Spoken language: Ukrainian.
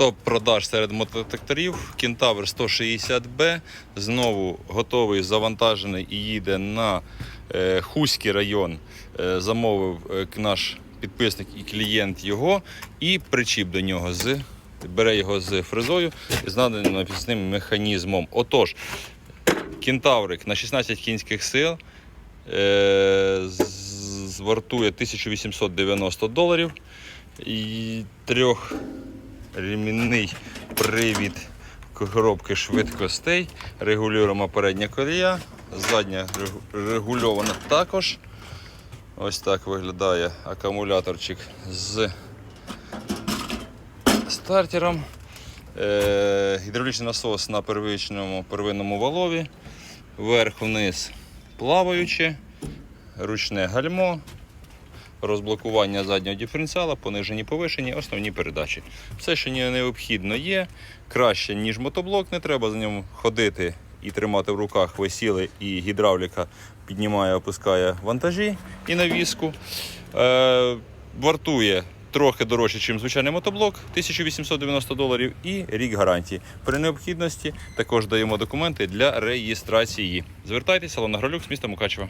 Топ продаж серед мототракторів. Кентавр 160B. Знову готовий, завантажений і їде на е, Хуський район. Е, замовив е, наш підписник і клієнт його, і причіп до нього з. Бере його з фрезою і з наданим напісним механізмом. Отож, кентаврик на 16 кінських сил вартує 1890 доларів. І трьохремінний привід коробки швидкостей. Регулюємо передня колія, задня регульована також. Ось так виглядає акумуляторчик з стартером. Е, гідравлічний насос на первичному первинному валові. Вверх-вниз плаваюче, ручне гальмо, розблокування заднього диференціала, понижені повишені, основні передачі. Все, що необхідно є, краще, ніж мотоблок, не треба за ним ходити і тримати в руках висіли, і гідравліка піднімає, опускає вантажі і навіску. Е, вартує трохи дорожче, ніж звичайний мотоблок, 1890 доларів і рік гарантії. При необхідності також даємо документи для реєстрації. Звертайтеся, Лона Гролюк з міста Мукачева.